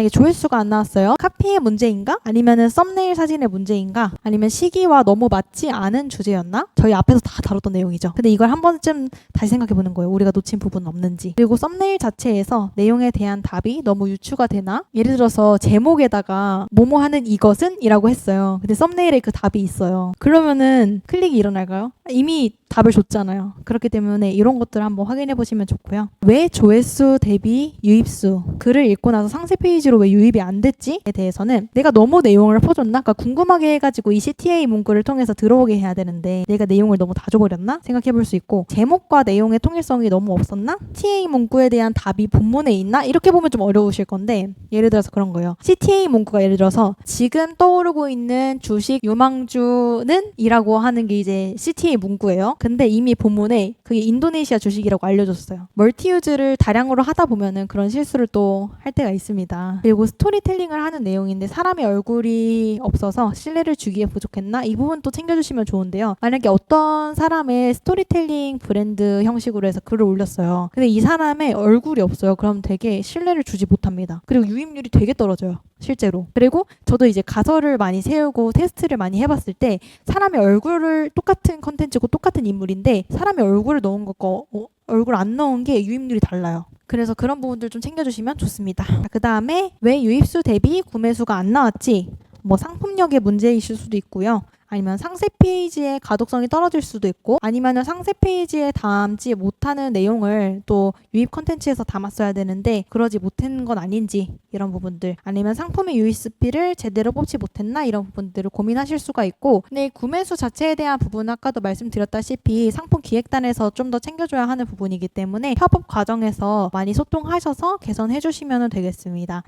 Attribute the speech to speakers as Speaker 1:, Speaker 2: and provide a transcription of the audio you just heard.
Speaker 1: 이게 조회수가 안 나왔어요. 카피의 문제인가? 아니면은 썸네일 사진의 문제인가? 아니면 시기와 너무 맞지 않은 주제였나? 저희 앞에서 다 다뤘던 내용이죠. 근데 이걸 한 번쯤 다시 생각해 보는 거예요. 우리가 놓친 부분 없는지. 그리고 썸네일 자체에서 내용에 대한 답이 너무 유추가 되나? 예를 들어서 제목에다가 뭐뭐 하는 이것은? 이라고 했어요. 근데 썸네일에 그 답이 있어요. 그러면은 클릭이 일어날까요? 이미 답을 줬잖아요. 그렇기 때문에 이런 것들 한번 확인해 보시면 좋고요. 왜 조회수 대비 유입수 글을 읽고 나서 상세 페이지로 왜 유입이 안 됐지에 대해서는 내가 너무 내용을 퍼줬나? 그러니까 궁금하게 해가지고 이 CTA 문구를 통해서 들어오게 해야 되는데 내가 내용을 너무 다 줘버렸나? 생각해 볼 수 있고 제목과 내용의 통일성이 너무 없었나? TA 문구에 대한 답이 본문에 있나? 이렇게 보면 좀 어려우실 건데 예를 들어서 그런 거예요. CTA 문구가 예를 들어서 지금 떠오르고 있는 주식 유망주는 이라고 하는 게 이제 CTA 문구예요. 근데 이미 본문에 그게 인도네시아 주식이라고 알려줬어요. 멀티유즈를 다량으로 하다 보면은 그런 실수를 또 할 때가 있습니다. 그리고 스토리텔링을 하는 내용인데 사람의 얼굴이 없어서 신뢰를 주기에 부족했나? 이 부분 또 챙겨주시면 좋은데요. 만약에 어떤 사람의 스토리텔링 브랜드 형식으로 해서 글을 올렸어요. 근데 이 사람의 얼굴이 없어요. 그럼 되게 신뢰를 주지 못합니다. 그리고 유입률이 되게 떨어져요. 실제로. 그리고 저도 이제 가설을 많이 세우고 테스트를 많이 해봤을 때 사람의 얼굴을 똑같은 컨텐츠고 똑같은 인물인데 사람의 얼굴을 넣은 것과 어, 얼굴 안 넣은 게 유입률이 달라요. 그래서 그런 부분들 좀 챙겨주시면 좋습니다. 그 다음에 왜 유입수 대비 구매수가 안 나왔지? 뭐 상품력의 문제이실 수도 있고요. 아니면 상세 페이지의 가독성이 떨어질 수도 있고 아니면 상세 페이지에 담지 못하는 내용을 또 유입 컨텐츠에서 담았어야 되는데 그러지 못한 건 아닌지 이런 부분들 아니면 상품의 USP를 제대로 뽑지 못했나 이런 부분들을 고민하실 수가 있고 근데 구매수 자체에 대한 부분은 아까도 말씀드렸다시피 상품 기획단에서 좀 더 챙겨줘야 하는 부분이기 때문에 협업 과정에서 많이 소통하셔서 개선해 주시면 되겠습니다.